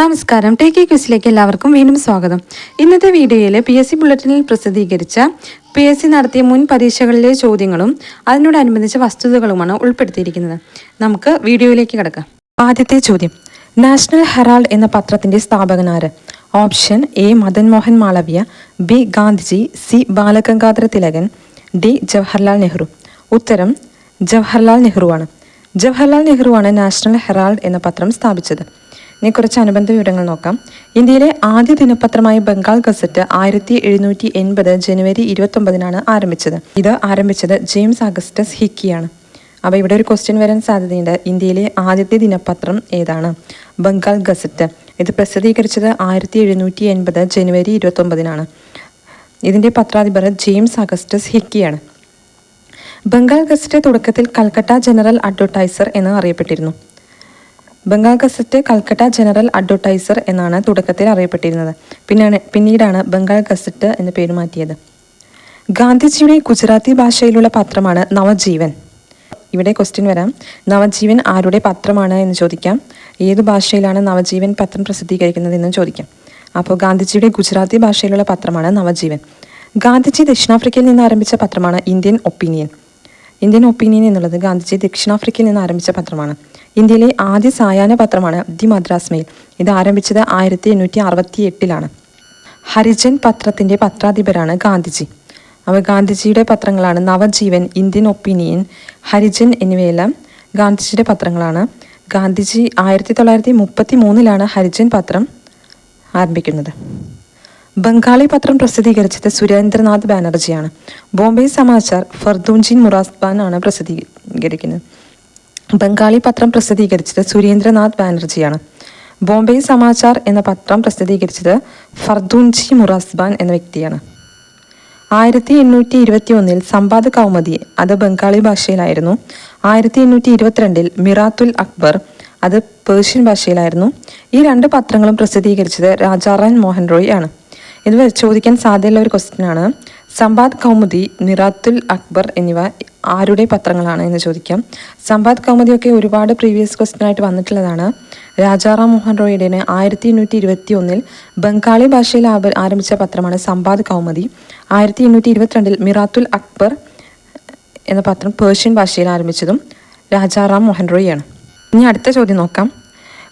നമസ്കാരം. ടേക്കി ക്യൂസിലേക്ക് എല്ലാവർക്കും വീണ്ടും സ്വാഗതം. ഇന്നത്തെ വീഡിയോയിൽ പി എസ് സി ബുള്ളറ്റിനിൽ പ്രസിദ്ധീകരിച്ച പി എസ് സി നടത്തിയ മുൻ പരീക്ഷകളിലെ ചോദ്യങ്ങളും അതിനോടനുബന്ധിച്ച വസ്തുതകളുമാണ് ഉൾപ്പെടുത്തിയിരിക്കുന്നത്. നമുക്ക് വീഡിയോയിലേക്ക് കിടക്കാം. ആദ്യത്തെ ചോദ്യം. നാഷണൽ ഹെറാൾഡ് എന്ന പത്രത്തിന്റെ സ്ഥാപകനാര് option A Madan Mohan Malaviya B Gandhiji C Balagangadhara Tilakan D Jawaharlal Nehru. ഉത്തരം ജവഹർലാൽ നെഹ്റുവാണ്. ജവഹർലാൽ നെഹ്റുവാണ് നാഷണൽ ഹെറാൾഡ് എന്ന പത്രം സ്ഥാപിച്ചത്. ഇനി കുറച്ച് അനുബന്ധ വിവരങ്ങൾ നോക്കാം. ഇന്ത്യയിലെ ആദ്യ ദിനപത്രമായ ബംഗാൾ ഗസറ്റ് ആയിരത്തി എഴുന്നൂറ്റി എൺപത് ജനുവരി ഇരുപത്തൊമ്പതിനാണ് ആരംഭിച്ചത്. ഇത് ആരംഭിച്ചത് ജെയിംസ് അഗസ്റ്റസ് ഹിക്കിയാണ്. അപ്പോൾ ഇവിടെ ഒരു ക്വസ്റ്റ്യൻ വരാൻ സാധ്യതയുണ്ട്. ഇന്ത്യയിലെ ആദ്യത്തെ ദിനപത്രം ഏതാണ്? ബംഗാൾ ഗസറ്റ്. ഇത് പ്രസിദ്ധീകരിച്ചത് ആയിരത്തി എഴുന്നൂറ്റി എൺപത് ജനുവരി ഇരുപത്തൊമ്പതിനാണ്. ഇതിന്റെ പത്രാധിപർ ജെയിംസ് അഗസ്റ്റസ് ഹിക്കിയാണ്. ബംഗാൾ ഗസറ്റ് തുടക്കത്തിൽ കൽക്കട്ട ജനറൽ അഡ്വർടൈസർ എന്ന് അറിയപ്പെട്ടിരുന്നു. Bengal gazette Calcutta general advertiser എന്നാണ് തുടക്കത്തിൽ അറിയപ്പെട്ടിരുന്നത്. പിന്നാണ് പിന്നീടാണ് ബംഗാൾ ഗസറ്റ് എന്ന് പേര് മാറ്റിയത്. ഗാന്ധിജിയുടെ ഗുജറാത്തി ഭാഷയിലുള്ള പത്രമാണ് നവജീവൻ. ഇവിടെ ക്വസ്റ്റ്യൻ വരാം. നവജീവൻ ആരുടെ പത്രമാണ് എന്ന് ചോദിക്കാം. ഏത് ഭാഷയിലാണ് നവജീവൻ പത്രം പ്രസിദ്ധീകരിക്കുന്നത് എന്ന് ചോദിക്കാം. അപ്പോൾ ഗാന്ധിജിയുടെ ഗുജറാത്തി ഭാഷയിലുള്ള പത്രമാണ് നവജീവൻ. ഗാന്ധിജി ദക്ഷിണാഫ്രിക്കയിൽ നിന്ന് ആരംഭിച്ച പത്രമാണ് ഇന്ത്യൻ ഒപ്പീനിയൻ. ഇന്ത്യൻ ഒപ്പീനിയൻ എന്നുള്ളത് ഗാന്ധിജി ദക്ഷിണാഫ്രിക്കയിൽ നിന്ന് ആരംഭിച്ച പത്രമാണ്. ഇന്ത്യയിലെ ആദ്യ സായാഹ്ന പത്രമാണ് ദി മദ്രാസ് മെയിൽ. ഇത് ആരംഭിച്ചത് ആയിരത്തി എണ്ണൂറ്റി അറുപത്തി എട്ടിലാണ് ഹരിജൻ പത്രത്തിന്റെ പത്രാധിപരാണ് ഗാന്ധിജി. അവ ഗാന്ധിജിയുടെ പത്രങ്ങളാണ് നവജീവൻ ഇന്ത്യൻ ഒപ്പീനിയൻ ഹരിജൻ എന്നിവയെല്ലാം ഗാന്ധിജിയുടെ പത്രങ്ങളാണ്. ഗാന്ധിജി ആയിരത്തി തൊള്ളായിരത്തി മുപ്പത്തി മൂന്നിലാണ് ഹരിജൻ പത്രം ആരംഭിക്കുന്നത്. ബംഗാളി പത്രം പ്രസിദ്ധീകരിച്ചത് സുരേന്ദ്രനാഥ് ബാനർജിയാണ്. ബോംബെ സമാചാർ ഫർദൂൻജിൻ മുറാസ്ബാൻ ആണ് പ്രസിദ്ധീകരിക്കുന്നത്. ബംഗാളി പത്രം പ്രസിദ്ധീകരിച്ചത് സുരേന്ദ്രനാഥ് ബാനർജിയാണ്. ബോംബെ സമാചാർ എന്ന പത്രം പ്രസിദ്ധീകരിച്ചത് ഫർദൂൻജി മുറാസ്ബാൻ എന്ന വ്യക്തിയാണ്. ആയിരത്തി എണ്ണൂറ്റി ഇരുപത്തി ഒന്നിൽ സമ്പാദ് കൗമുദി അത് ബംഗാളി ഭാഷയിലായിരുന്നു. ആയിരത്തി എണ്ണൂറ്റി ഇരുപത്തിരണ്ടിൽ മിറാത്തുൽ അക്ബർ അത് പേർഷ്യൻ ഭാഷയിലായിരുന്നു. ഈ രണ്ട് പത്രങ്ങളും പ്രസിദ്ധീകരിച്ചത് രാജാറാൻ മോഹൻ റോയ് ആണ്. ഇത് ചോദിക്കാൻ സാധ്യതയുള്ള ഒരു ക്വസ്റ്റ്യൻ ആണ്. സമ്പാദ് കൗമുദി നിറാത്തുൽ അക്ബർ എന്നിവ ആരുടെ പത്രങ്ങളാണ് എന്ന് ചോദിക്കാം. സമ്പാദ് കൗമുദിയൊക്കെ ഒരുപാട് പ്രീവിയസ് ക്വസ്റ്റ്യൻ ആയിട്ട് വന്നിട്ടുള്ളതാണ്. രാജാറാം മോഹൻ റോയുടെ ആയിരത്തി എണ്ണൂറ്റി ഇരുപത്തി ഒന്നിൽ ബംഗാളി ഭാഷയിൽ ആരംഭിച്ച പത്രമാണ് സമ്പാദ് കൗമുദി. ആയിരത്തി എണ്ണൂറ്റി ഇരുപത്തിരണ്ടിൽ മിറാത്തുൽ അക്ബർ എന്ന പത്രം പേർഷ്യൻ ഭാഷയിൽ ആരംഭിച്ചതും രാജാറാം മോഹൻ റോയിയാണ്. ഇനി അടുത്ത ചോദ്യം നോക്കാം.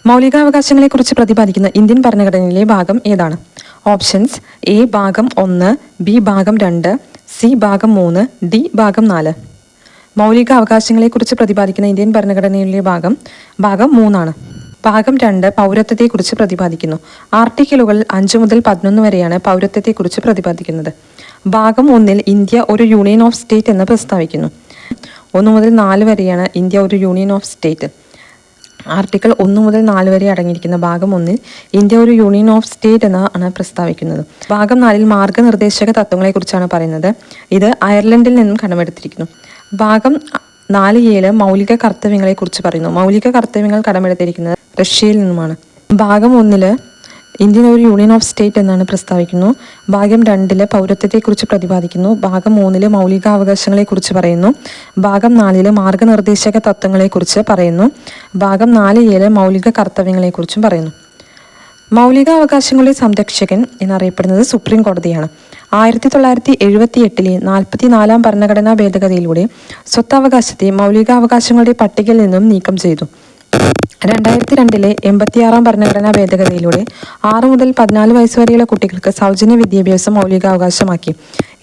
മൗലികാവകാശങ്ങളെക്കുറിച്ച് പ്രതിപാദിക്കുന്ന ഇന്ത്യൻ ഭരണഘടനയിലെ ഭാഗം ഏതാണ്? ഓപ്ഷൻസ് എ ഭാഗം ഒന്ന് ബി ഭാഗം രണ്ട് സി ഭാഗം മൂന്ന് ഡി ഭാഗം നാല്. മൗലിക അവകാശങ്ങളെക്കുറിച്ച് പ്രതിപാദിക്കുന്ന ഇന്ത്യൻ ഭരണഘടനയിലെ ഭാഗം ഭാഗം മൂന്നാണ്. ഭാഗം രണ്ട് പൗരത്വത്തെക്കുറിച്ച് പ്രതിപാദിക്കുന്നു. ആർട്ടിക്കിളുകൾ അഞ്ച് മുതൽ പതിനൊന്ന് വരെയാണ് പൗരത്വത്തെക്കുറിച്ച് പ്രതിപാദിക്കുന്നത്. ഭാഗം ഒന്നിൽ ഇന്ത്യ ഒരു യൂണിയൻ ഓഫ് സ്റ്റേറ്റ് എന്ന് പ്രസ്താവിക്കുന്നു. ഒന്ന് മുതൽ നാല് വരെയാണ് ഇന്ത്യ ഒരു യൂണിയൻ ഓഫ് സ്റ്റേറ്റ്. ആർട്ടിക്കിൾ ഒന്ന് മുതൽ നാല് വരെ അടങ്ങിയിരിക്കുന്ന ഭാഗം ഒന്നിൽ ഇന്ത്യ ഒരു യൂണിയൻ ഓഫ് സ്റ്റേറ്റ് എന്നാണ് പ്രസ്താവിക്കുന്നത്. ഭാഗം നാലിൽ മാർഗനിർദ്ദേശക തത്വങ്ങളെക്കുറിച്ചാണ് പറയുന്നത്. ഇത് അയർലൻഡിൽ നിന്നും കടമെടുത്തിരിക്കുന്നു. ഭാഗം നാല് ഏഴ് മൗലിക കർത്തവ്യങ്ങളെക്കുറിച്ച് പറയുന്നു. മൗലിക കർത്തവ്യങ്ങൾ കടമെടുത്തിരിക്കുന്നത് റഷ്യയിൽ നിന്നുമാണ്. ഭാഗം ഒന്നിൽ ഇന്ത്യൻ ഒരു യൂണിയൻ ഓഫ് സ്റ്റേറ്റ് എന്നാണ് പ്രസ്താവിക്കുന്നു. ഭാഗം രണ്ടിലെ പൗരത്വത്തെക്കുറിച്ച് പ്രതിപാദിക്കുന്നു. ഭാഗം മൂന്നിൽ മൗലികാവകാശങ്ങളെക്കുറിച്ച് പറയുന്നു. ഭാഗം നാലിലെ മാർഗനിർദ്ദേശക തത്വങ്ങളെക്കുറിച്ച് പറയുന്നു. ഭാഗം നാല് ഏഴ് മൗലിക കർത്തവ്യങ്ങളെക്കുറിച്ചും പറയുന്നു. മൗലികാവകാശങ്ങളുടെ സംരക്ഷകൻ എന്നറിയപ്പെടുന്നത് സുപ്രീം കോടതിയാണ്. ആയിരത്തി തൊള്ളായിരത്തി എഴുപത്തി എട്ടിലെ നാൽപ്പത്തിനാലാം ഭരണഘടനാ ഭേദഗതിയിലൂടെ സ്വത്തവകാശത്തെ മൗലികാവകാശങ്ങളുടെ പട്ടികയിൽ നിന്നും നീക്കം ചെയ്തു. രണ്ടായിരത്തി രണ്ടിലെ എൺപത്തിയാറാം ഭരണഘടനാ ഭേദഗതിയിലൂടെ ആറ് മുതൽ പതിനാല് വയസ്സ് വരെയുള്ള കുട്ടികൾക്ക് സൗജന്യ വിദ്യാഭ്യാസം മൗലികാവകാശമാക്കി.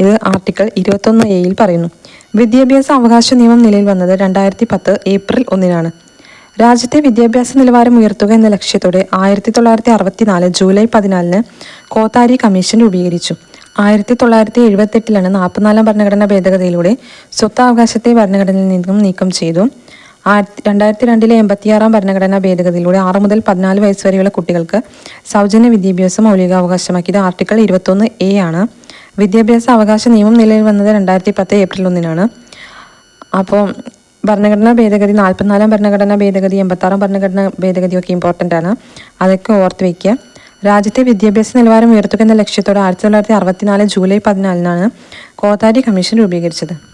ഇത് ആർട്ടിക്കിൾ ഇരുപത്തൊന്ന് എയിൽ പറയുന്നു. വിദ്യാഭ്യാസ അവകാശ നിയമം നിലയിൽ വന്നത് രണ്ടായിരത്തി പത്ത് ഏപ്രിൽ ഒന്നിനാണ്. രാജ്യത്തെ വിദ്യാഭ്യാസ നിലവാരം ഉയർത്തുക എന്ന ലക്ഷ്യത്തോടെ ആയിരത്തി തൊള്ളായിരത്തി അറുപത്തിനാല് ജൂലൈ പതിനാലിന് കോത്താരി കമ്മീഷൻ രൂപീകരിച്ചു. ആയിരത്തി തൊള്ളായിരത്തി എഴുപത്തെട്ടിലാണ് നാൽപ്പത്തിനാലാം ഭരണഘടനാ ഭേദഗതിയിലൂടെ സ്വത്താവകാശത്തെ ഭരണഘടനയിൽ നിന്നും നീക്കം ചെയ്തു. ആയിരത്തി രണ്ടായിരത്തി രണ്ടിലെ എൺപത്തിയാറാം ഭരണഘടനാ ഭേദഗതിയിലൂടെ ആറ് മുതൽ പതിനാല് വയസ്സ് വരെയുള്ള കുട്ടികൾക്ക് സൗജന്യ വിദ്യാഭ്യാസം മൗലികാവകാശമാക്കിയത് ആർട്ടിക്കിൾ ഇരുപത്തൊന്ന് എ ആണ്. വിദ്യാഭ്യാസ അവകാശ നിയമം നിലവിൽ വന്നത് രണ്ടായിരത്തി പത്ത് ഏപ്രിൽ ഒന്നിനാണ്. അപ്പോൾ ഭരണഘടനാ ഭേദഗതി നാൽപ്പത്തിനാലാം ഭരണഘടനാ ഭേദഗതി എൺപത്താറാം ഭരണഘടനാ ഭേദഗതി ഒക്കെ ഇമ്പോർട്ടന്റ് ആണ്. അതൊക്കെ ഓർത്ത് വയ്ക്കുക രാജ്യത്തെ വിദ്യാഭ്യാസ നിലവാരം ഉയർത്തുക എന്ന ലക്ഷ്യത്തോടെ ആയിരത്തി തൊള്ളായിരത്തി അറുപത്തിനാല് ജൂലൈ പതിനാലിനാണ് കോത്താരി കമ്മീഷൻ രൂപീകരിച്ചത്.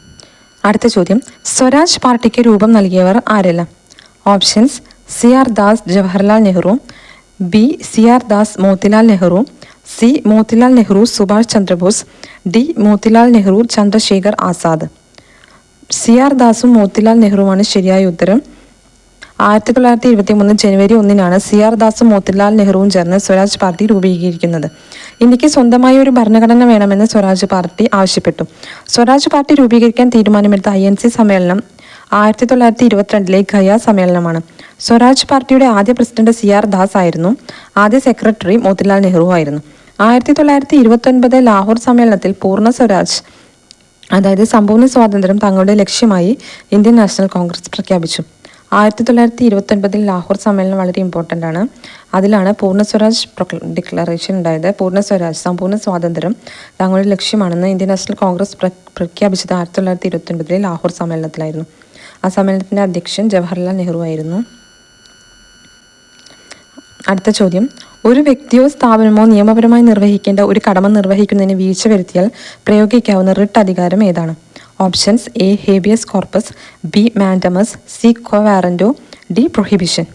അടുത്ത ചോദ്യം. സ്വരാജ് പാർട്ടിക്ക് രൂപം നൽകിയവർ ആരെല്ലാം? Options C R Das Jawaharlal Nehru B C R Das Motilal Nehru C Motilal Nehru Subhash Chandrabose D Motilal Nehru Chandrashekhar Azad. C R ദാസും Motilal നെഹ്റുവാണ് ശരിയായ ഉത്തരം. ആയിരത്തി തൊള്ളായിരത്തി ഇരുപത്തി മൂന്ന് ജനുവരി ഒന്നിനാണ് സി ആർ ദാസും മോത്തിലാൽ നെഹ്റുവും ചേർന്ന് സ്വരാജ് പാർട്ടി രൂപീകരിക്കുന്നത്. ഇന്ത്യയ്ക്ക് സ്വന്തമായി ഒരു ഭരണഘടന വേണമെന്ന് സ്വരാജ് പാർട്ടി ആവശ്യപ്പെട്ടു. സ്വരാജ് പാർട്ടി രൂപീകരിക്കാൻ തീരുമാനമെടുത്ത ഐ എൻ സി സമ്മേളനം ആയിരത്തി തൊള്ളായിരത്തി ഇരുപത്തിരണ്ടിലെ ഖയ സമ്മേളനമാണ്. സ്വരാജ് പാർട്ടിയുടെ ആദ്യ പ്രസിഡന്റ് സി ആർ ദാസ് ആയിരുന്നു. ആദ്യ സെക്രട്ടറി മോത്തിലാൽ നെഹ്റു ആയിരുന്നു. ആയിരത്തി തൊള്ളായിരത്തി ഇരുപത്തി ഒൻപത് ലാഹോർ സമ്മേളനത്തിൽ പൂർണ സ്വരാജ് അതായത് സമ്പൂർണ സ്വാതന്ത്ര്യം തങ്ങളുടെ ലക്ഷ്യമായി ഇന്ത്യൻ നാഷണൽ കോൺഗ്രസ് പ്രഖ്യാപിച്ചു. ആയിരത്തി തൊള്ളായിരത്തി ഇരുപത്തി ഒൻപതിൽ ലാഹോർ സമ്മേളനം വളരെ ഇമ്പോർട്ടന്റ് ആണ്. അതിലാണ് പൂർണ സ്വരാജ് ഡിക്ലറേഷൻ ഉണ്ടായത്. പൂർണ സ്വരാജ് സമ്പൂർണ സ്വാതന്ത്ര്യം തങ്ങളുടെ ലക്ഷ്യമാണെന്ന് ഇന്ത്യൻ നാഷണൽ കോൺഗ്രസ് പ്ര പ്രഖ്യാപിച്ചത് ആയിരത്തി തൊള്ളായിരത്തി ഇരുപത്തി ഒൻപതിലെ ലാഹോർ സമ്മേളനത്തിലായിരുന്നു. ആ സമ്മേളനത്തിന്റെ അധ്യക്ഷൻ ജവഹർലാൽ നെഹ്റു ആയിരുന്നു. അടുത്ത ചോദ്യം. ഒരു വ്യക്തിയോ സ്ഥാപനമോ നിയമപരമായി നിർവഹിക്കേണ്ട ഒരു കടമ നിർവഹിക്കുന്നതിന് വീഴ്ച വരുത്തിയാൽ പ്രയോഗിക്കാവുന്ന റിട്ട് അധികാരം ഏതാണ്? Options A habeas corpus B mandamus C quo warranto D prohibition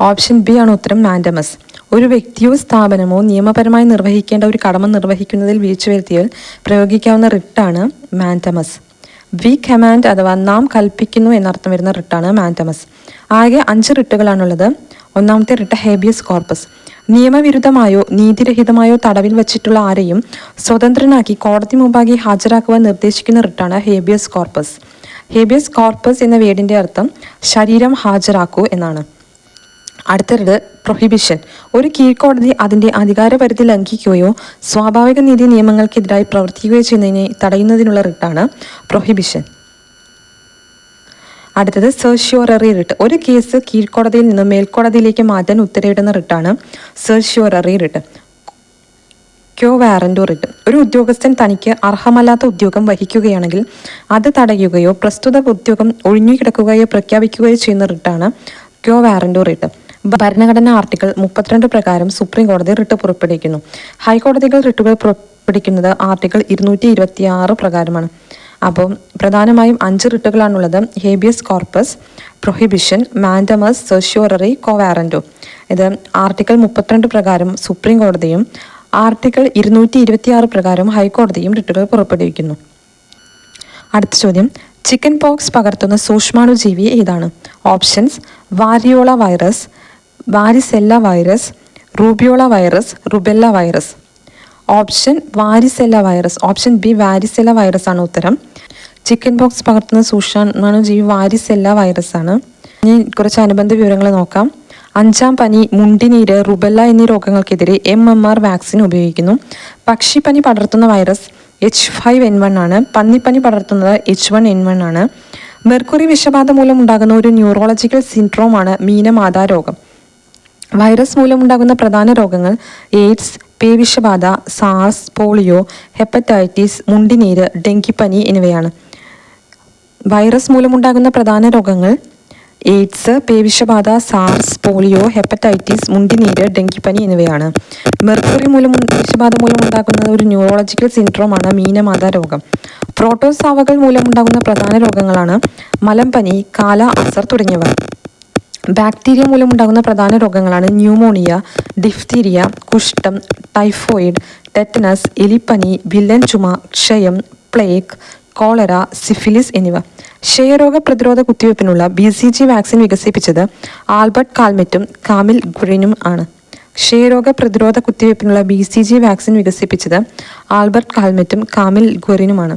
option B ആണ് ഉത്തരം മാൻഡമസ് ഒരു വ്യക്തിയോ സ്ഥാപനമോ നിയമപരമായി നിർവഹിക്കേണ്ട ഒരു കടമ നിർവഹിക്കുന്നതിൽ വീഴ്ച വരുത്തിയാൽ പ്രയോഗിക്കാവുന്ന റിട്ടാണ് മാൻഡമസ് വി കമാൻഡ് അഥവാ നാം കൽപ്പിക്കുന്നു എന്നർത്ഥം വരുന്ന റിട്ടാണ് മാൻഡമസ് ആകെ അഞ്ച് റിട്ടുകളാണുള്ളത് ഒന്നാമത്തെ റിട്ട് ഹേബിയസ് കോർപ്പസ് നിയമവിരുദ്ധമായോ നീതിരഹിതമായോ തടവിൽ വച്ചിട്ടുള്ള ആരെയും സ്വതന്ത്രനാക്കി കോടതി മുമ്പാകെ ഹാജരാക്കുവാൻ നിർദ്ദേശിക്കുന്ന റിട്ടാണ് ഹേബിയസ് കോർപ്പസ്. ഹേബിയസ് കോർപ്പസ് എന്ന വേടിന്റെ അർത്ഥം ശരീരം ഹാജരാക്കൂ എന്നാണ്. അടുത്തത് പ്രൊഹിബിഷൻ. ഒരു കീഴ്ക്കോടതി അതിന്റെ അധികാരപരിധി ലംഘിക്കുകയോ സ്വാഭാവിക നീതി നിയമങ്ങൾക്കെതിരായി പ്രവർത്തിക്കുകയോ ചെയ്യുന്നതിനെ തടയുന്നതിനുള്ള റിട്ടാണ് പ്രൊഹിബിഷൻ. അടുത്തത് സെർഷ്യോററി റിട്ട് ഒരു കേസ് കീഴ്ക്കോടതിയിൽ നിന്ന് മേൽക്കോടതിയിലേക്ക് മാറ്റാൻ ഉത്തരവിടുന്ന റിട്ടാണ് certiorari writ quo warranto writ ഒരു ഉദ്യോഗസ്ഥൻ തനിക്ക് അർഹമല്ലാത്ത ഉദ്യോഗം വഹിക്കുകയാണെങ്കിൽ അത് തടയുകയോ പ്രസ്തുത ഉദ്യോഗം ഒഴിഞ്ഞു ഒഴിഞ്ഞുകിടക്കുകയോ പ്രഖ്യാപിക്കുകയോ ചെയ്യുന്ന റിട്ടാണ് ക്യോ വാറന്റോ റിട്ട് ഭരണഘടനാ ആർട്ടിക്കിൾ മുപ്പത്തിരണ്ട് പ്രകാരം സുപ്രീം കോടതി റിട്ട് പുറപ്പെടുവിക്കുന്നു. ഹൈക്കോടതികൾ റിട്ടുകൾ പുറപ്പെടുവിക്കുന്നത് ആർട്ടിക്കിൾ ഇരുന്നൂറ്റി പ്രകാരമാണ്. അപ്പോൾ പ്രധാനമായും അഞ്ച് റിട്ടുകളാണുള്ളത്. Habeas corpus prohibition mandamus certiorari quo warranto ഇത് ആർട്ടിക്കിൾ മുപ്പത്തിരണ്ട് പ്രകാരം സുപ്രീം കോടതിയും ആർട്ടിക്കിൾ ഇരുന്നൂറ്റി ഇരുപത്തി ആറ് പ്രകാരം ഹൈക്കോടതിയും റിട്ടുകൾ പുറപ്പെടുവിക്കുന്നു. അടുത്ത ചോദ്യം. ചിക്കൻ പോക്സ് പകർത്തുന്ന സൂക്ഷ്മാണുജീവി ഏതാണ്? Options variola virus varicella virus rubeola virus rubella virus option varicella virus option B varicella virus ആണ് ഉത്തരം. ചിക്കൻ ബോക്സ് പകർത്തുന്ന സൂക്ഷ്മാണുജീവി വാരിസെല്ല വൈറസ് ആണ്. ഇനി കുറച്ച് അനുബന്ധ വിവരങ്ങൾ നോക്കാം. അഞ്ചാം പനി മുണ്ടിനീര് റുബെല്ല എന്നീ രോഗങ്ങൾക്കെതിരെ എം എം ആർ വാക്സിൻ ഉപയോഗിക്കുന്നു. പക്ഷിപ്പനി പടർത്തുന്ന virus H five N one ആണ്. പന്നിപ്പനി പടർത്തുന്നത് എച്ച് വൺ എൻ വൺ ആണ്. മെർക്കുറി വിഷബാധ മൂലം ഉണ്ടാകുന്ന ഒരു ന്യൂറോളജിക്കൽ സിൻഡ്രോമാണ് മീനമാതാ രോഗം. വൈറസ് മൂലമുണ്ടാകുന്ന പ്രധാന രോഗങ്ങൾ എയ്ഡ്സ് പേവിഷബാധ സാസ് പോളിയോ ഹെപ്പറ്റൈറ്റിസ് മുണ്ടിനീര് ഡെങ്കിപ്പനി എന്നിവയാണ്. വൈറസ് മൂലമുണ്ടാകുന്ന പ്രധാന രോഗങ്ങൾ എയ്ഡ്സ് പേവിഷബാധ സാർസ് പോളിയോ ഹെപ്പറ്റൈറ്റിസ് മുണ്ടിനീര് ഡെങ്കിപ്പനി എന്നിവയാണ്. മെർക്കുറി മൂലം വിഷബാധ മൂലമുണ്ടാകുന്ന ഒരു ന്യൂറോളജിക്കൽ സിൻഡ്രോമാണ് മീനമാത രോഗം. പ്രോട്ടോസാവകൾ മൂലമുണ്ടാകുന്ന പ്രധാന രോഗങ്ങളാണ് മലമ്പനി കാല അസർ തുടങ്ങിയവ. ബാക്ടീരിയ മൂലമുണ്ടാകുന്ന പ്രധാന രോഗങ്ങളാണ് ന്യൂമോണിയ ഡിഫ്തീരിയ കുഷ്ഠം ടൈഫോയിഡ് ടെറ്റനസ് എലിപ്പനി വില്ലൻ ചുമ ക്ഷയം പ്ലേഗ് കോളറ സിഫിലിസ് എന്നിവ. ക്ഷയരോഗ പ്രതിരോധ കുത്തിവയ്പ്പിനുള്ള ബി സി ജി വാക്സിൻ വികസിപ്പിച്ചത് ആൽബർട്ട് കാൽമെറ്റും കാമിൽ ഗുറിനും ആണ്. ക്ഷയരോഗ പ്രതിരോധ കുത്തിവയ്പ്പിനുള്ള ബി സി ജി വാക്സിൻ വികസിപ്പിച്ചത് ആൽബർട്ട് കാൽമെറ്റും കാമിൽ ഗുറിനുമാണ്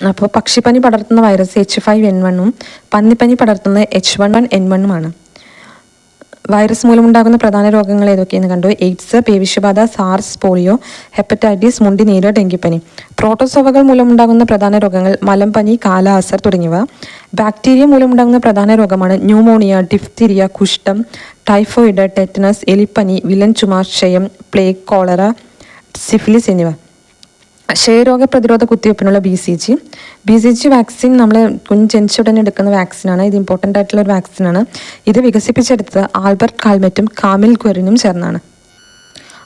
അപ്പോൾ പക്ഷിപ്പനി പടർത്തുന്ന വൈറസ് എച്ച് ഫൈവ് എൻ വണ്ണും പന്നിപ്പനി പടർത്തുന്ന എച്ച് വൺ വൺ എൻ വണ്ണുമാണ് വൈറസ് മൂലമുണ്ടാകുന്ന പ്രധാന രോഗങ്ങൾ ഏതൊക്കെയെന്ന് കണ്ടു? എയ്ഡ്സ് പേവിഷബാധ സാർസ് പോളിയോ ഹെപ്പറ്റൈറ്റിസ് മുണ്ടിനീര് ഡെങ്കിപ്പനി. പ്രോട്ടോസോവകൾ മൂലമുണ്ടാകുന്ന പ്രധാന രോഗങ്ങൾ മലമ്പനി കാല അസർ തുടങ്ങിയവ. ബാക്ടീരിയ മൂലമുണ്ടാകുന്ന പ്രധാന രോഗമാണ് ന്യൂമോണിയ ഡിഫ്തിരിയ കുഷ്ഠം ടൈഫോയിഡ് ടെറ്റനസ് എലിപ്പനി വിലൻ ചുമ ക്ഷയം പ്ലേഗ് കോളറ സിഫിലിസ് എന്നിവ. ക്ഷയരോഗ പ്രതിരോധ കുത്തിവയ്പ്പിനുള്ള B C G B C G vaccine നമ്മൾ കുഞ്ഞ് ജനിച്ച ഉടനെ എടുക്കുന്ന വാക്സിനാണ് ഇത് ഇമ്പോർട്ടന്റ് ആയിട്ടുള്ള ഒരു വാക്സിനാണ് ഇത് വികസിപ്പിച്ചെടുത്തത് ആൽബർട്ട് കാൽമെറ്റും കാമിൽ ക്വറിനും ചേർന്നാണ്.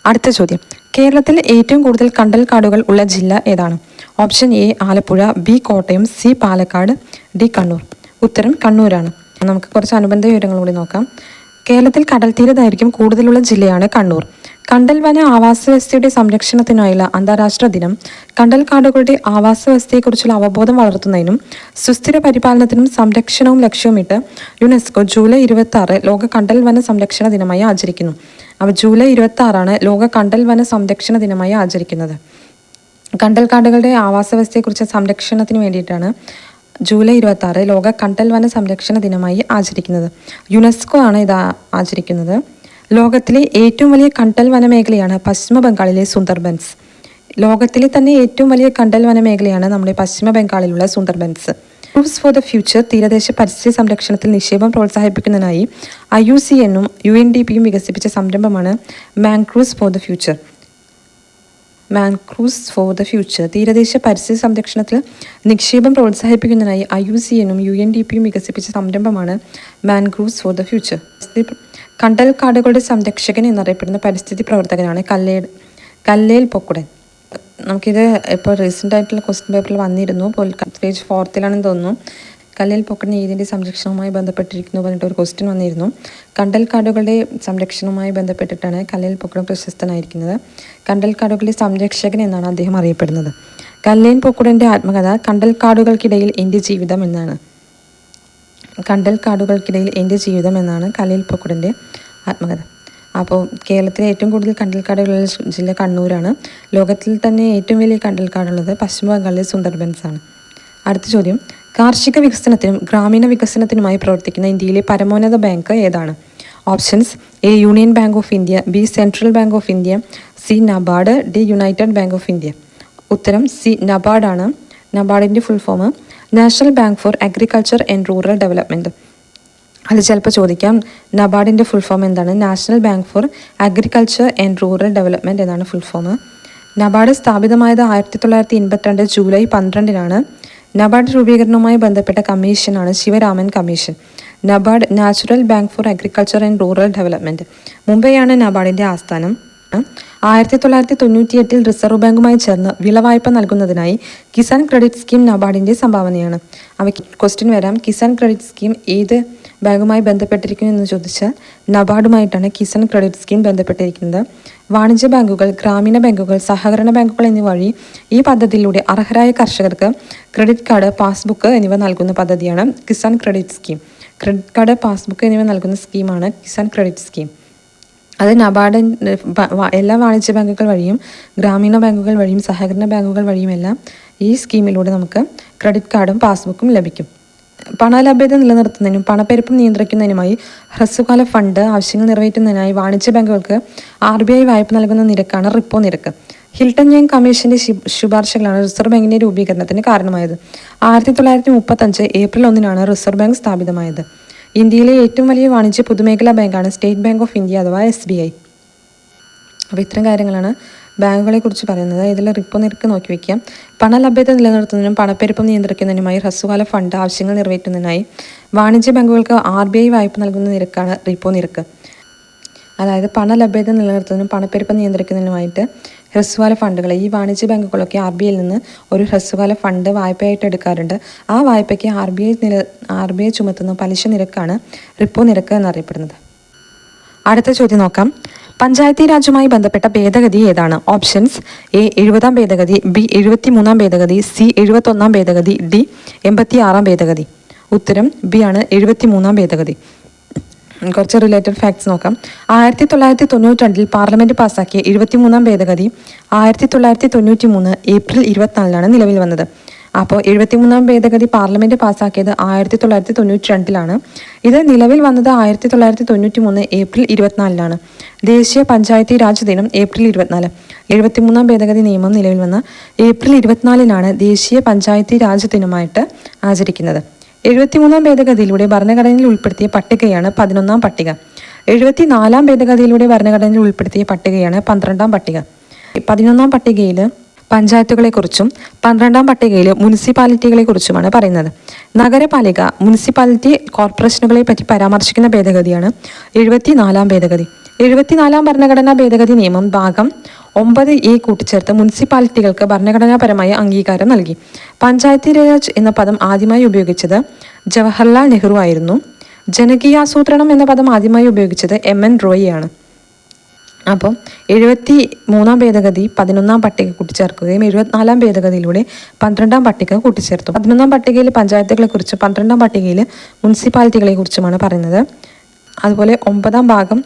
അടുത്ത ചോദ്യം. കേരളത്തിൽ ഏറ്റവും കൂടുതൽ കണ്ടൽ കാടുകൾ ഉള്ള ജില്ല ഏതാണ്? Option A Alappuzha B Kottayam C Palakkad D Kannur. ഉത്തരം കണ്ണൂരാണ്. നമുക്ക് കുറച്ച് അനുബന്ധ വിവരങ്ങൾ കൂടി നോക്കാം. കേരളത്തിൽ കടൽ തീരത്തായിരിക്കും കൂടുതലുള്ള ജില്ലയാണ് കണ്ണൂർ. കണ്ടൽ വന ആവാസ വ്യവസ്ഥയുടെ സംരക്ഷണത്തിനായുള്ള അന്താരാഷ്ട്ര ദിനം കണ്ടൽ കാടുകളുടെ ആവാസ വ്യവസ്ഥയെക്കുറിച്ചുള്ള അവബോധം വളർത്തുന്നതിനും സുസ്ഥിര പരിപാലനത്തിനും സംരക്ഷണവും ലക്ഷ്യമിട്ട് യുനെസ്കോ ജൂലൈ ഇരുപത്തി ആറ് ലോക കണ്ടൽവന സംരക്ഷണ ദിനമായി ആചരിക്കുന്നു. അവ ജൂലൈ ഇരുപത്തി ആറാണ് ലോക കണ്ടൽവന സംരക്ഷണ ദിനമായി ആചരിക്കുന്നത്. കണ്ടൽക്കാടുകളുടെ ആവാസ വ്യവസ്ഥയെക്കുറിച്ച് സംരക്ഷണത്തിന് വേണ്ടിയിട്ടാണ് ജൂലൈ ഇരുപത്തി ആറ് ലോക കണ്ടൽവന സംരക്ഷണ ദിനമായി ആചരിക്കുന്നത്. യുനെസ്കോ ആണ് ഇത് ആചരിക്കുന്നത്. ലോകത്തിലെ ഏറ്റവും വലിയ കണ്ടൽ വനമേഖലയാണ് പശ്ചിമ ബംഗാളിലെ സുന്ദർബൻസ്. ലോകത്തിലെ തന്നെ ഏറ്റവും വലിയ കണ്ടൽ വനമേഖലയാണ് നമ്മുടെ പശ്ചിമ ബംഗാളിലുള്ള Sundarbans. Roots for the future തീരദേശ പരിസ്ഥിതി സംരക്ഷണത്തിൽ നിക്ഷേപം പ്രോത്സാഹിപ്പിക്കുന്നതിനായി ഐ യു സി എന്നും യു എൻ ഡി പിയും വികസിപ്പിച്ച സംരംഭമാണ് mangroves for the future mangroves for the future തീരദേശ പരിസ്ഥിതി സംരക്ഷണത്തിൽ നിക്ഷേപം പ്രോത്സാഹിപ്പിക്കുന്നതിനായി ഐ യു സി എന്നും യു എൻ ഡി പിയും വികസിപ്പിച്ച സംരംഭമാണ് മാൻക്രൂസ് ഫോർ ദ ഫ്യൂച്ചർ കണ്ടൽ കാടുകളുടെ സംരക്ഷകൻ എന്നറിയപ്പെടുന്ന പരിസ്ഥിതി പ്രവർത്തകനാണ് കല്ലേ കല്ലേൽ പൊക്കുടൻ. നമുക്കിത് ഇപ്പോൾ റീസെന്റ് ആയിട്ടുള്ള ക്വസ്റ്റ്യൻ പേപ്പറിൽ വന്നിരുന്നു. പേജ് ഫോർത്തിലാണെന്ന് തോന്നുന്നു. കല്ലേൽ പൊക്കടൻ ഏതിന്റെ സംരക്ഷണവുമായി ബന്ധപ്പെട്ടിരിക്കുന്നു പറഞ്ഞിട്ട് ഒരു ക്വസ്റ്റ്യൻ വന്നിരുന്നു. കണ്ടൽ കാടുകളുടെ സംരക്ഷണവുമായി ബന്ധപ്പെട്ടിട്ടാണ് കല്ലേൽ പൊക്കടൻ പ്രശസ്തനായിരിക്കുന്നത്. കണ്ടൽ കാടുകളുടെ സംരക്ഷകൻ എന്നാണ് അദ്ദേഹം അറിയപ്പെടുന്നത്. കല്ലേൻ പൊക്കുടന്റെ ആത്മകഥ കണ്ടൽ കാടുകൾക്കിടയിൽ എന്റെ ജീവിതം എന്നാണ്. കണ്ടൽ കാടുകൾക്കിടയിൽ എന്റെ ജീവിതം എന്നാണ് കലയിൽ പൊക്കുടന്റെ ആത്മകഥ. അപ്പോൾ കേരളത്തിലെ ഏറ്റവും കൂടുതൽ കണ്ടൽക്കാടുകളുള്ള ജില്ല കണ്ണൂരാണ്. ലോകത്തിൽ തന്നെ ഏറ്റവും വലിയ കണ്ടൽക്കാടുള്ളത് പശ്ചിമ ബംഗാളിലെ സുന്ദർബൻസ് ആണ് അടുത്ത ചോദ്യം. കാർഷിക വികസനത്തിനും ഗ്രാമീണ വികസനത്തിനുമായി പ്രവർത്തിക്കുന്ന ഇന്ത്യയിലെ പരമോന്നത ബാങ്ക് ഏതാണ്? Options. A union bank of India. B central bank of India. C NABARD. D united bank of India. ഉത്തരം സി നബാർഡാണ്. നബാർഡിന്റെ full form. National bank for agriculture and rural development അത് ചിലപ്പോൾ ചോദിക്കാം നബാർഡിന്റെ ഫുൾ ഫോം എന്താണ്? National bank for agriculture and rural development എന്നാണ് full form NABARD സ്ഥാപിതമായത് ആയിരത്തി തൊള്ളായിരത്തി എൺപത്തിരണ്ട് ജൂലൈ പന്ത്രണ്ടിനാണ്. നബാർഡ് രൂപീകരണവുമായി ബന്ധപ്പെട്ട കമ്മീഷനാണ് Sivaraman commission. NABARD natural bank for agriculture and rural development മുംബൈയാണ് നബാർഡിന്റെ ആസ്ഥാനം. ആയിരത്തി തൊള്ളായിരത്തി തൊണ്ണൂറ്റിയെട്ടിൽ റിസർവ് ബാങ്കുമായി ചേർന്ന് വിളവായ്പ നൽകുന്നതിനായി കിസാൻ ക്രെഡിറ്റ് സ്കീം നബാർഡിന്റെ സംഭാവനയാണ്. അവയ്ക്ക് ക്വസ്റ്റ്യൻ വരാം കിസാൻ ക്രെഡിറ്റ് സ്കീം ഏത് ബാങ്കുമായി ബന്ധപ്പെട്ടിരിക്കുന്നു എന്ന് ചോദിച്ചാൽ നബാർഡുമായിട്ടാണ് കിസാൻ ക്രെഡിറ്റ് സ്കീം ബന്ധപ്പെട്ടിരിക്കുന്നത്. വാണിജ്യ ബാങ്കുകൾ ഗ്രാമീണ ബാങ്കുകൾ സഹകരണ ബാങ്കുകൾ എന്നിവ വഴി ഈ പദ്ധതിയിലൂടെ അർഹരായ കർഷകർക്ക് ക്രെഡിറ്റ് കാർഡ് പാസ്ബുക്ക് എന്നിവ നൽകുന്ന പദ്ധതിയാണ് Kisan credit scheme. Credit card passbook എന്നിവ നൽകുന്ന സ്കീമാണ് കിസാൻ ക്രെഡിറ്റ് സ്കീം. അത് നബാർഡ് എല്ലാ വാണിജ്യ ബാങ്കുകൾ വഴിയും ഗ്രാമീണ ബാങ്കുകൾ വഴിയും സഹകരണ ബാങ്കുകൾ വഴിയുമെല്ലാം ഈ സ്കീമിലൂടെ നമുക്ക് ക്രെഡിറ്റ് കാർഡും പാസ്ബുക്കും ലഭിക്കും. പണലഭ്യത നിലനിർത്തുന്നതിനും പണപ്പെരുപ്പം നിയന്ത്രിക്കുന്നതിനുമായി ഹ്രസ്വകാല ഫണ്ട് ആവശ്യങ്ങൾ നിറവേറ്റുന്നതിനായി വാണിജ്യ ബാങ്കുകൾക്ക് ആർ ബി ഐ വായ്പ നൽകുന്ന നിരക്കാണ് റിപ്പോ നിരക്ക്. ഹിൽട്ടൺ യങ് കമ്മീഷന്റെ ശുപാർശകളാണ് റിസർവ് ബാങ്കിന്റെ രൂപീകരണത്തിന് കാരണമായത്. ആയിരത്തി തൊള്ളായിരത്തി മുപ്പത്തഞ്ച് ഏപ്രിൽ ഒന്നിനാണ് റിസർവ് ബാങ്ക് സ്ഥാപിതമായത്. ഇന്ത്യയിലെ ഏറ്റവും വലിയ വാണിജ്യ പൊതുമേഖലാ ബാങ്കാണ് സ്റ്റേറ്റ് ബാങ്ക് ഓഫ് ഇന്ത്യ അഥവാ എസ് ബി ഐ. അപ്പോൾ ഇത്തരം കാര്യങ്ങളാണ് ബാങ്കുകളെ കുറിച്ച് പറയുന്നത്. ഇതിൽ റിപ്പോ നിരക്ക് നോക്കി വയ്ക്കാം പണലഭ്യത നിലനിർത്തുന്നതിനും പണപ്പെരുപ്പം നിയന്ത്രിക്കുന്നതിനുമായി ഹ്രസ്വകാല ഫണ്ട് ആവശ്യങ്ങൾ നിറവേറ്റുന്നതിനായി വാണിജ്യ ബാങ്കുകൾക്ക് ആർ ബി ഐ വായ്പ നൽകുന്ന നിരക്കാണ് റിപ്പോ നിരക്ക്. അതായത് പണലഭ്യത നിലനിർത്തുന്നതിനും പണപ്പെരുപ്പം നിയന്ത്രിക്കുന്നതിനുമായിട്ട് ഹ്രസ്വകാല ഫണ്ടുകൾ ഈ വാണിജ്യ ബാങ്കുകളൊക്കെ ആർ ബി ഐയിൽ നിന്ന് ഒരു ഹ്രസ്വകാല ഫണ്ട് വായ്പയായിട്ട് എടുക്കാറുണ്ട്. ആ വായ്പയ്ക്ക് ആർ ബി ഐ നില ആർ ബി ഐ ചുമത്തുന്ന പലിശ നിരക്കാണ് റിപ്പോ നിരക്ക് എന്നറിയപ്പെടുന്നത്. അടുത്ത ചോദ്യം നോക്കാം. പഞ്ചായത്തി രാജുമായി ബന്ധപ്പെട്ട ഭേദഗതി ഏതാണ്? ഓപ്ഷൻസ് എ എഴുപതാം ഭേദഗതി ബി എഴുപത്തി മൂന്നാം ഭേദഗതി സി എഴുപത്തൊന്നാം ഭേദഗതി ഡി എൺപത്തി ആറാം ഭേദഗതി. ഉത്തരം ബി ആണ് എഴുപത്തി മൂന്നാം ഭേദഗതി. കുറച്ച് റിലേറ്റഡ് ഫാക്ട്സ് നോക്കാം. ആയിരത്തി തൊള്ളായിരത്തി തൊണ്ണൂറ്റി രണ്ടിൽ പാർലമെന്റ് പാസാക്കിയ എഴുപത്തിമൂന്നാം ഭേദഗതി ആയിരത്തി തൊള്ളായിരത്തി തൊണ്ണൂറ്റി മൂന്ന് ഏപ്രിൽ ഇരുപത്തിനാലിനാണ് നിലവിൽ വന്നത്. അപ്പോൾ എഴുപത്തിമൂന്നാം ഭേദഗതി പാർലമെന്റ് പാസ്സാക്കിയത് ആയിരത്തി തൊള്ളായിരത്തി തൊണ്ണൂറ്റി രണ്ടിലാണ് ഇത് നിലവിൽ വന്നത് ആയിരത്തി തൊള്ളായിരത്തി തൊണ്ണൂറ്റി മൂന്ന് ഏപ്രിൽ ഇരുപത്തിനാലിലാണ് ദേശീയ പഞ്ചായത്തി രാജ് ദിനം ഏപ്രിൽ ഇരുപത്തിനാല്. എഴുപത്തിമൂന്നാം ഭേദഗതി നിയമം നിലവിൽ വന്ന ഏപ്രിൽ ഇരുപത്തിനാലിനാണ് ദേശീയ പഞ്ചായത്തി രാജ് ദിനമായിട്ട് ആചരിക്കുന്നത്. എഴുപത്തിമൂന്നാം ഭേദഗതിയിലൂടെ ഭരണഘടനയിൽ ഉൾപ്പെടുത്തിയ പട്ടികയാണ് പതിനൊന്നാം പട്ടിക. എഴുപത്തിനാലാം ഭേദഗതിയിലൂടെ ഭരണഘടനയിൽ ഉൾപ്പെടുത്തിയ പട്ടികയാണ് പന്ത്രണ്ടാം പട്ടിക. പതിനൊന്നാം പട്ടികയിൽ പഞ്ചായത്തുകളെക്കുറിച്ചും പന്ത്രണ്ടാം പട്ടികയിൽ മുനിസിപ്പാലിറ്റികളെക്കുറിച്ചുമാണ് പറയുന്നത്. നഗരപാലിക മുനിസിപ്പാലിറ്റി കോർപ്പറേഷനുകളെ പറ്റി പരാമർശിക്കുന്ന ഭേദഗതിയാണ് എഴുപത്തിനാലാം ഭേദഗതി. എഴുപത്തിനാലാം ഭരണഘടനാ ഭേദഗതി നിയമം ഭാഗം ഒമ്പത് എ കൂട്ടിച്ചേർത്ത് മുനിസിപ്പാലിറ്റികൾക്ക് ഭരണഘടനാപരമായ അംഗീകാരം നൽകി. പഞ്ചായത്തി രാജ് എന്ന പദം ആദ്യമായി ഉപയോഗിച്ചത് ജവഹർലാൽ നെഹ്റു ആയിരുന്നു. ജനകീയാസൂത്രണം എന്ന പദം ആദ്യമായി ഉപയോഗിച്ചത് എം എൻ റോയി ആണ്. അപ്പം എഴുപത്തി മൂന്നാം ഭേദഗതി പതിനൊന്നാം പട്ടിക കൂട്ടിച്ചേർക്കുകയും എഴുപത്തിനാലാം ഭേദഗതിയിലൂടെ പന്ത്രണ്ടാം പട്ടിക കൂട്ടിച്ചേർത്തു. പതിനൊന്നാം പട്ടികയിൽ പഞ്ചായത്തുകളെക്കുറിച്ച് പന്ത്രണ്ടാം പട്ടികയിൽ മുനിസിപ്പാലിറ്റികളെ കുറിച്ചുമാണ് പറയുന്നത്. അതുപോലെ ഒമ്പതാം ഭാഗം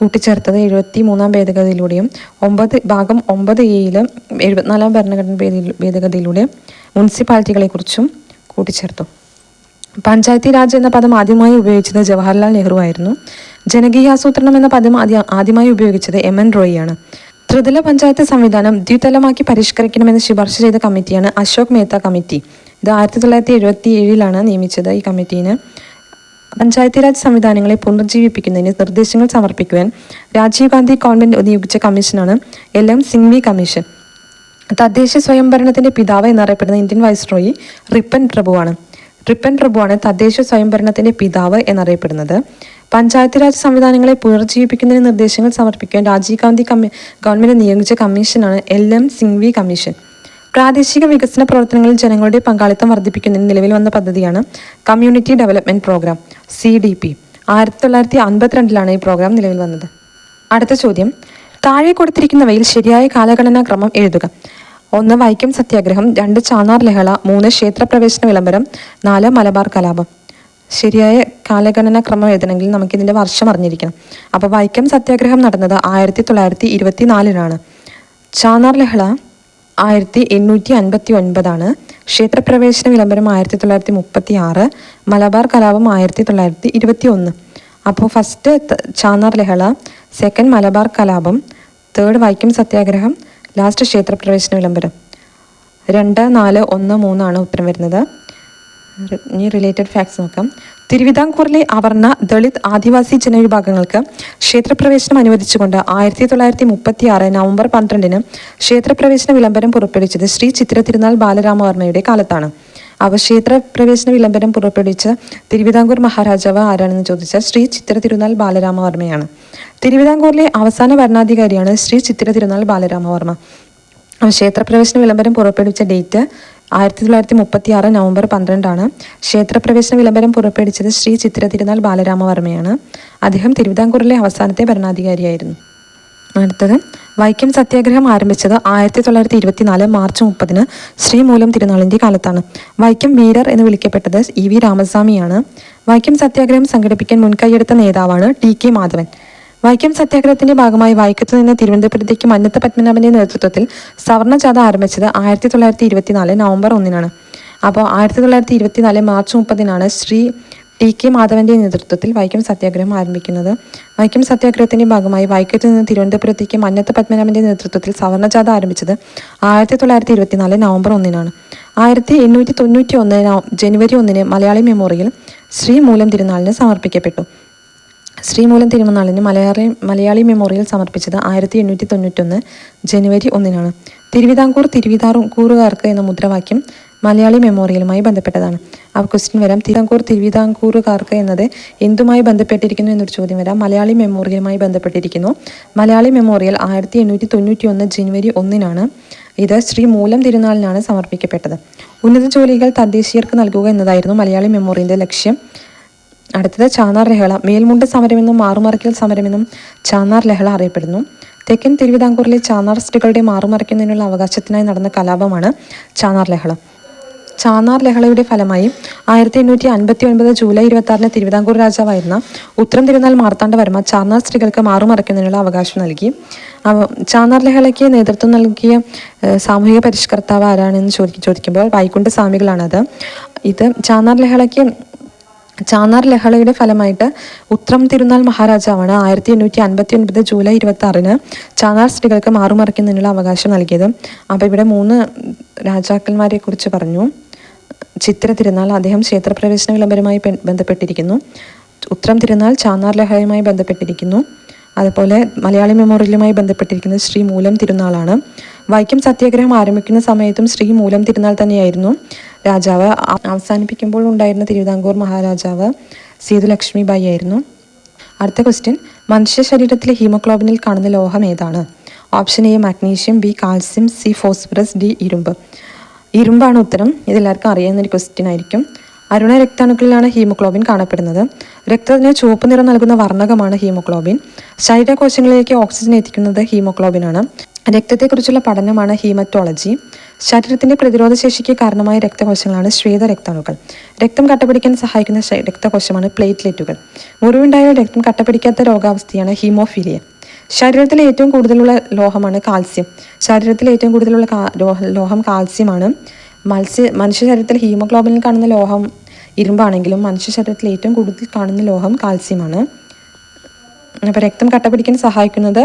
കൂട്ടിച്ചേർത്തത് എഴുപത്തി മൂന്നാം ഭേദഗതിയിലൂടെയും ഒമ്പത് ഭാഗം ഒമ്പത് എയിലും എഴുപത്തിനാലാം ഭരണഘടന ഭേദ- ഭേദഗതിയിലൂടെ മുനിസിപ്പാലിറ്റികളെക്കുറിച്ചും കൂട്ടിച്ചേർത്തു. പഞ്ചായത്തി രാജ് എന്ന പദം ആദ്യമായി ഉപയോഗിച്ചത് ജവഹർലാൽ നെഹ്റു ആയിരുന്നു. ജനകീയ ആസൂത്രണം എന്ന പദം ആദ്യ ആദ്യമായി ഉപയോഗിച്ചത് എം എൻ റോയിയാണ് ത്രിതല പഞ്ചായത്ത് സംവിധാനം ദ്വിതലമാക്കി പരിഷ്കരിക്കണമെന്ന് ശുപാർശ ചെയ്ത കമ്മിറ്റിയാണ് അശോക് മേത്ത കമ്മിറ്റി. ഇത് ആയിരത്തി തൊള്ളായിരത്തി എഴുപത്തി ഏഴിലാണ് നിയമിച്ചത് ഈ കമ്മിറ്റീനെ. പഞ്ചായത്തി രാജ് സംവിധാനങ്ങളെ പുനർജീവിപ്പിക്കുന്നതിന് നിർദ്ദേശങ്ങൾ സമർപ്പിക്കുവാൻ രാജീവ് ഗാന്ധി കോൺവെന്റ് നിയോഗിച്ച കമ്മീഷനാണ് എൽ എം സിംഗ്വി കമ്മീഷൻ. തദ്ദേശ സ്വയംഭരണത്തിന്റെ പിതാവ് എന്നറിയപ്പെടുന്ന ഇന്ത്യൻ വൈസ്രോയി റിപ്പൻ പ്രഭുവാണ്. റിപ്പൻ പ്രഭുവാണ് തദ്ദേശ സ്വയംഭരണത്തിന്റെ പിതാവ് എന്നറിയപ്പെടുന്നത്. പഞ്ചായത്ത് രാജ് സംവിധാനങ്ങളെ പുനർജീവിപ്പിക്കുന്നതിന് നിർദ്ദേശങ്ങൾ സമർപ്പിക്കാൻ രാജീവ് ഗാന്ധി കമ്മി ഗവൺമെന്റ് നിയോഗിച്ച കമ്മീഷനാണ് എൽ എം സിംഗ്വി കമ്മീഷൻ. പ്രാദേശിക വികസന പ്രവർത്തനങ്ങളിൽ ജനങ്ങളുടെ പങ്കാളിത്തം വർദ്ധിപ്പിക്കുന്നതിന് നിലവിൽ വന്ന പദ്ധതിയാണ് community development programme C D P ആയിരത്തി തൊള്ളായിരത്തി അൻപത്തിരണ്ടിലാണ് ഈ പ്രോഗ്രാം നിലവിൽ വന്നത്. അടുത്ത ചോദ്യം. താഴെ കൊടുത്തിരിക്കുന്നവയിൽ ശരിയായ കാലഘടനാ ക്രമം എഴുതുക. ഒന്ന് വൈക്കം സത്യാഗ്രഹം. രണ്ട് ചാന്നാർ ലഹള. മൂന്ന് ക്ഷേത്രപ്രവേശന വിളംബരം. നാല് മലബാർ കലാപം. ശരിയായ കാലഗണനാ ക്രമം എഴുതണമെങ്കിൽ നമുക്കിതിന്റെ വർഷം അറിഞ്ഞിരിക്കണം. അപ്പോൾ വൈക്കം സത്യാഗ്രഹം നടന്നത് ആയിരത്തി തൊള്ളായിരത്തി ഇരുപത്തി നാലിലാണ് ചാന്നാർ ലഹള ആയിരത്തി എണ്ണൂറ്റി അൻപത്തി ഒൻപതാണ് ക്ഷേത്രപ്രവേശന വിളംബരം ആയിരത്തി തൊള്ളായിരത്തി മുപ്പത്തി ആറ് മലബാർ കലാപം ആയിരത്തി തൊള്ളായിരത്തി ഇരുപത്തി ഒന്ന് അപ്പോൾ ഫസ്റ്റ് ചാന്നാർ ലഹള സെക്കൻഡ് മലബാർ കലാപം തേർഡ് വൈക്കം സത്യാഗ്രഹം ലാസ്റ്റ് ക്ഷേത്രപ്രവേശന വിളംബരം. രണ്ട് നാല് ഒന്ന് മൂന്നാണ് ഉത്തരം വരുന്നത്. ഇനി റിലേറ്റഡ് ഫാക്ട്സ് നോക്കാം. തിരുവിതാംകൂറിലെ അവർണ ദളിത് ആദിവാസി ജനവിഭാഗങ്ങൾക്ക് ക്ഷേത്രപ്രവേശനം അനുവദിച്ചുകൊണ്ട് ആയിരത്തി തൊള്ളായിരത്തി മുപ്പത്തി ആറ് നവംബർ പന്ത്രണ്ടിന് ക്ഷേത്രപ്രവേശന വിളംബരം പുറപ്പെടുവിച്ചത് ശ്രീ ചിത്ര തിരുനാൾ ബാലരാമവർമ്മയുടെ കാലത്താണ്. അവ ക്ഷേത്രപ്രവേശന വിളംബരം പുറപ്പെടുവിച്ച തിരുവിതാംകൂർ മഹാരാജാവ് ആരാണെന്ന് ചോദിച്ചാൽ ശ്രീ ചിത്ര തിരുനാൾ ബാലരാമവർമ്മയാണ്. തിരുവിതാംകൂറിലെ അവസാന ഭരണാധികാരിയാണ് ശ്രീ ചിത്ര തിരുനാൾ ബാലരാമവർമ്മ. ക്ഷേത്രപ്രവേശന വിളംബരം പുറപ്പെടുവിച്ച ഡേറ്റ് ആയിരത്തി തൊള്ളായിരത്തി മുപ്പത്തി ആറ് നവംബർ പന്ത്രണ്ടാണ് ക്ഷേത്രപ്രവേശന വിളംബരം പുറപ്പെടുവിച്ചത് ശ്രീ ചിത്ര തിരുനാൾ ബാലരാമവർമ്മയാണ്. അദ്ദേഹം തിരുവിതാംകൂറിലെ അവസാനത്തെ ഭരണാധികാരിയായിരുന്നു. അടുത്തത് വൈക്കം സത്യാഗ്രഹം ആരംഭിച്ചത് ആയിരത്തി തൊള്ളായിരത്തി ഇരുപത്തിനാല് മാർച്ച് മുപ്പതിന് ശ്രീമൂലം തിരുനാളിന്റെ കാലത്താണ്. വൈക്കം വീരർ എന്ന് വിളിക്കപ്പെട്ടത് ഇ വി രാമസ്വാമിയാണ്. വൈക്കം സത്യാഗ്രഹം സംഘടിപ്പിക്കാൻ മുൻകൈയെടുത്ത നേതാവാണ് ടി കെ മാധവൻ. വൈക്കം സത്യാഗ്രഹത്തിന്റെ ഭാഗമായി വൈക്കത്തു നിന്ന് തിരുവനന്തപുരത്തേക്ക് മന്നത്ത പത്മനാഭന്റെ നേതൃത്വത്തിൽ സവർണജാഥ ആരംഭിച്ചത് ആയിരത്തി തൊള്ളായിരത്തി ഇരുപത്തിനാല് നവംബർ ഒന്നിനാണ്. അപ്പോൾ ആയിരത്തി തൊള്ളായിരത്തി ഇരുപത്തിനാല് മാർച്ച് മുപ്പതിനാണ് ശ്രീ ടി കെ മാധവന്റെ നേതൃത്വത്തിൽ വൈക്കം സത്യാഗ്രഹം ആരംഭിക്കുന്നത്. വൈക്കം സത്യാഗ്രഹത്തിന്റെ ഭാഗമായി വൈക്കത്തു നിന്ന് തിരുവനന്തപുരത്തേക്ക് മന്നത്ത പത്മനാഭന്റെ നേതൃത്വത്തിൽ സവർണജാഥ ആരംഭിച്ചത് ആയിരത്തി തൊള്ളായിരത്തി ഇരുപത്തിനാല് നവംബർ ഒന്നിനാണ്. ആയിരത്തി എണ്ണൂറ്റി തൊണ്ണൂറ്റി ഒന്ന് നവ- ജനുവരി ഒന്നിന് മലയാളി മെമ്മോറിയൽ ശ്രീ മൂലം തിരുനാളിന് സമർപ്പിക്കപ്പെട്ടു. ശ്രീമൂലം തിരുമനാളിന് മലയാളി മലയാളി മെമ്മോറിയൽ സമർപ്പിച്ചത് ആയിരത്തി എണ്ണൂറ്റി തൊണ്ണൂറ്റൊന്ന് ജനുവരി ഒന്നിനാണ്. തിരുവിതാംകൂർ തിരുവിതാംകൂറുകാർക്ക് എന്ന മുദ്രാവാക്യം മലയാളി മെമ്മോറിയലുമായി ബന്ധപ്പെട്ടതാണ്. ആ ക്വസ്റ്റ്യൻ വരാം. തിരുവിതാംകൂർ തിരുവിതാംകൂറുകാർക്ക് എന്നത് എന്തുമായി ബന്ധപ്പെട്ടിരിക്കുന്നു എന്നൊരു ചോദ്യം വരാം. മലയാളി മെമ്മോറിയലുമായി ബന്ധപ്പെട്ടിരിക്കുന്നു. മലയാളി മെമ്മോറിയൽ ആയിരത്തി എണ്ണൂറ്റി തൊണ്ണൂറ്റി ഒന്ന് ജനുവരി ഒന്നിനാണ്. ഇത് ശ്രീ മൂലം തിരുനാളിനാണ് സമർപ്പിക്കപ്പെട്ടത്. ഉന്നത ജോലികൾ തദ്ദേശീയർക്ക് നൽകുക എന്നതായിരുന്നു മലയാളി മെമ്മോറിയലിന്റെ ലക്ഷ്യം. അടുത്തത് ചാന്നാർ ലഹള. മേൽമുണ്ട് സമരമെന്നും മാറുമറയ്ക്കൽ സമരമെന്നും ചാന്നാർ ലഹള അറിയപ്പെടുന്നു. തെക്കൻ തിരുവിതാംകൂറിലെ ചാന്നാർ സ്ത്രീകളുടെ മാറുമറയ്ക്കുന്നതിനുള്ള അവകാശത്തിനായി നടന്ന കലാപമാണ് ചാന്നാർ ലഹള. ചാന്നാർ ലഹളയുടെ ഫലമായി ആയിരത്തി എണ്ണൂറ്റി അൻപത്തി ഒൻപത് ജൂലൈ ഇരുപത്തി ആറിന് തിരുവിതാംകൂർ രാജാവായിരുന്ന ഉത്തരം തിരുനാൾ മാർത്താണ്ഡവർമ്മ ചാന്നാർ സ്ത്രീകൾക്ക് മാറുമറയ്ക്കുന്നതിനുള്ള അവകാശം നൽകി. ചാന്നാർ ലഹളയ്ക്ക് നേതൃത്വം നൽകിയ സാമൂഹിക പരിഷ്കർത്താവ് ആരാണെന്ന് ചോദിക്കുമ്പോൾ വൈകുണ്ഠ സ്വാമികളാണത്. ഇത് ചാന്നാർ ലഹളയ്ക്ക് ചാന്നാർ ലഹളയുടെ ഫലമായിട്ട് ഉത്രം തിരുനാൾ മഹാരാജാവാണ് ആയിരത്തി എണ്ണൂറ്റി അൻപത്തി ഒൻപത് ജൂലൈ ഇരുപത്തി ആറിന് ചാന്നാർ സ്ത്രീകൾക്ക് മാറുമറിക്കുന്നതിനുള്ള അവകാശം നൽകിയത്. അപ്പോൾ ഇവിടെ മൂന്ന് രാജാക്കന്മാരെ കുറിച്ച് പറഞ്ഞു. ചിത്ര തിരുനാൾ അദ്ദേഹം ക്ഷേത്രപ്രവേശന വിളംബരവുമായി ബന്ധപ്പെട്ടിരിക്കുന്നു. ഉത്രം തിരുനാൾ ചാന്നാർ ലഹളയുമായി ബന്ധപ്പെട്ടിരിക്കുന്നു. അതുപോലെ മലയാളി മെമ്മോറിയലുമായി ബന്ധപ്പെട്ടിരിക്കുന്നത് ശ്രീ മൂലം തിരുനാളാണ്. വൈക്കം സത്യാഗ്രഹം ആരംഭിക്കുന്ന സമയത്തും ശ്രീ മൂലം തിരുനാൾ തന്നെയായിരുന്നു. രാജാവ് അവസാനിപ്പിക്കുമ്പോൾ ഉണ്ടായിരുന്ന തിരുവിതാംകൂർ മഹാരാജാവ് സീതുലക്ഷ്മി ബായി ആയിരുന്നു. അടുത്ത ക്വസ്റ്റ്യൻ മനുഷ്യ ശരീരത്തിലെ ഹീമോഗ്ലോബിനിൽ കാണുന്ന ലോഹം ഏതാണ്? Option A magnesium B calcium C phosphorus D ഇരുമ്പ്. ഇരുമ്പാണ് ഉത്തരം. ഇതെല്ലാവർക്കും അറിയാവുന്ന ഒരു ക്വസ്റ്റ്യൻ ആയിരിക്കും. അരുണ രക്താണുക്കളിലാണ് ഹീമോഗ്ലോബിൻ കാണപ്പെടുന്നത്. രക്തത്തിന് ചുവപ്പ് നിറം നൽകുന്ന വർണകമാണ് ഹീമോഗ്ലോബിൻ. ശരീരകോശങ്ങളിലേക്ക് ഓക്സിജൻ എത്തിക്കുന്നത് ഹീമോഗ്ലോബിനാണ് രക്തത്തെക്കുറിച്ചുള്ള പഠനമാണ് ഹീമറ്റോളജി. ശരീരത്തിന്റെ പ്രതിരോധ ശേഷിക്ക് കാരണമായ രക്തകോശങ്ങളാണ് ശ്വേത രക്താണുക്കൾ രക്തം കട്ടപിടിക്കാൻ സഹായിക്കുന്ന രക്തകോശമാണ് പ്ലേറ്റ്ലെറ്റുകൾ. മുറിവുണ്ടായ രക്തം കട്ടപിടിക്കാത്ത രോഗാവസ്ഥയാണ് ഹീമോഫീലിയ. ശരീരത്തിലെ ഏറ്റവും കൂടുതലുള്ള ലോഹമാണ് കാൽസ്യം. ശരീരത്തിലെ ഏറ്റവും കൂടുതലുള്ള ലോഹം കാൽസ്യമാണ്. മത്സ്യ മനുഷ്യ ശരീരത്തിൽ ഹീമോഗ്ലോബിനിൽ കാണുന്ന ലോഹം ഇരുമ്പാണെങ്കിലും മനുഷ്യ ശരീരത്തിൽ ഏറ്റവും കൂടുതൽ കാണുന്ന ലോഹം കാൽസ്യമാണ്. അപ്പോൾ രക്തം കട്ടപിടിക്കാൻ സഹായിക്കുന്നത്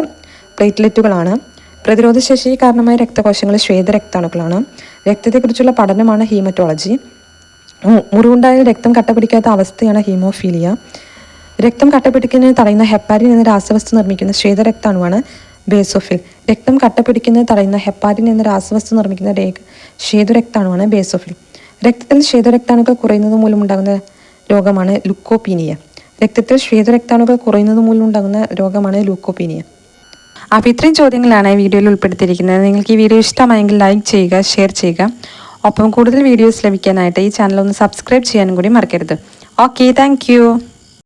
പ്ലേറ്റ്ലെറ്റുകളാണ്. പ്രതിരോധശേഷി കാരണമായ രക്തകോശങ്ങൾ ശ്വേത രക്താണുക്കളാണ്. രക്തത്തെക്കുറിച്ചുള്ള പഠനമാണ് ഹീമറ്റോളജി. മുറിവുണ്ടായ രക്തം കട്ടപിടിക്കാത്ത അവസ്ഥയാണ് ഹീമോഫീലിയ. രക്തം കട്ടപിടിക്കുന്നത് തടയുന്ന ഹെപ്പാരിൻ എന്ന രാസവസ്തു നിർമ്മിക്കുന്ന ശ്വേത രക്താണുവാണ് ബേസോഫിൽ. രക്തം കട്ടപിടിക്കുന്നത് തടയുന്ന ഹെപ്പാരിൻ എന്ന രാസവസ്തു നിർമ്മിക്കുന്ന രേഖ ബേസോഫിൽ. രക്തത്തിൽ ശ്വേതരക്താണുക്കൾ കുറയുന്നത് മൂലമുണ്ടാകുന്ന രോഗമാണ് ലുക്കോപീനിയ. രക്തത്തിൽ ശ്വേതരക്താണുക്കൾ കുറയുന്നത് മൂലമുണ്ടാകുന്ന രോഗമാണ് ലൂക്കോപീനിയ. അപ്പോൾ ഇത്രയും ചോദ്യങ്ങളാണ് ഈ വീഡിയോയിൽ ഉൾപ്പെടുത്തിയിരിക്കുന്നത്. നിങ്ങൾക്ക് ഈ വീഡിയോ ഇഷ്ടമായെങ്കിൽ ലൈക്ക് ചെയ്യുക ഷെയർ ചെയ്യുക. ഒപ്പം കൂടുതൽ വീഡിയോസ് ലഭിക്കാനായിട്ട് ഈ ചാനൽ ഒന്ന് സബ്സ്ക്രൈബ് ചെയ്യാനും കൂടി മറക്കരുത്. Okay thank